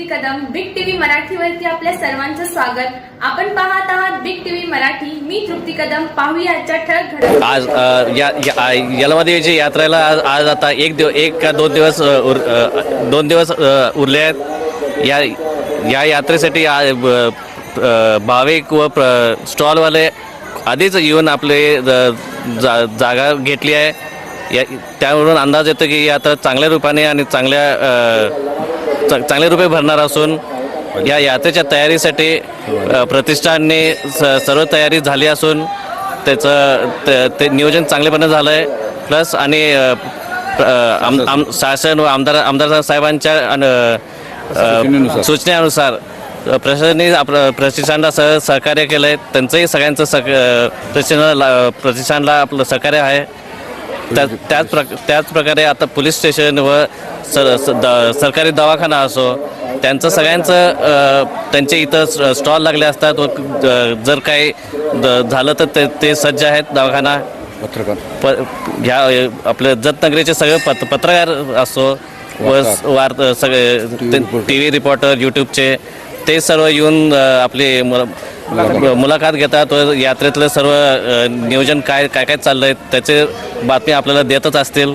तृप्ती Kadam big TV मराठीवरती आपल्या सर्वांचं स्वागत. आपण पाहत आहात बिग टीव्ही मराठी. मी तृप्ती कदम. पाहूया आजच्या ठळक घडामोडी. आज अ, या या- यलमादेवीच्या यात्रेला आज आज आता एक दिव एक का दोन दिवस अ, उर- अ, दोन दिवस अ, उरले आहेत. या या यात्रेसाठी आ- ब- अ, भाविक व प्र- स्टॉलवाले आधीच येऊन आपले ज- जा- जागा घेतली आहे. या त्यावरून अंदाज येतो की ही यात्रा चांगल्या रूपाने आणि चांगल्या अ, चांगले रुपये भरणार असून या यात्रेच्या तयारीसाठी प्रतिष्ठानने स सर्व तयारी झाली असून त्याचं ते- ते नियोजन चांगलेपणे झालं आहे प्लस आणि आम आम शासन व आमदार आमदार साहेबांच्या सूचनेनुसार. प्रशासनाने आपलं प्रतिष्ठानला सह सहकार्य केलं आहे त्यांचंही सगळ्यांचं सक प्रतिष्ठानाला प्रतिष्ठानला आपलं सहकार्य आहे. त्या त्याच प्र त्याच प्रकारे आता पोलीस स्टेशन व सर स- द- सरकारी दवाखाना असो त्यांचं सगळ्यांचं त्यांचे इथं स्टॉल लागले असतात. व जर काही द- झालं तर ते ते सज्ज आहेत दवाखाना. पत्रकार. प ह्या आपलं जतनगरीचे सगळे पत पत्रकार असो व स- वार्त सगळे टी व्ही रिपोर्टर. यूट्यूबचे ते सर्व येऊन अ, आपली मुला- मुलाखत घेतात. व यात्रेतलं सर्व अ, नियोजन काय काय काय चाललं आहे त्याचे बातमी आपल्याला देतच असतील.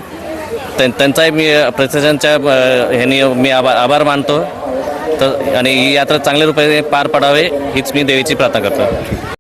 त्यांचाही मी अ, प्रशासनाच्या ह्यानी मी आभार आभार मानतो. तर आणि ही यात्रा चांगल्या रुपये पार पडावे हीच मी देवीची प्रार्थना करतो.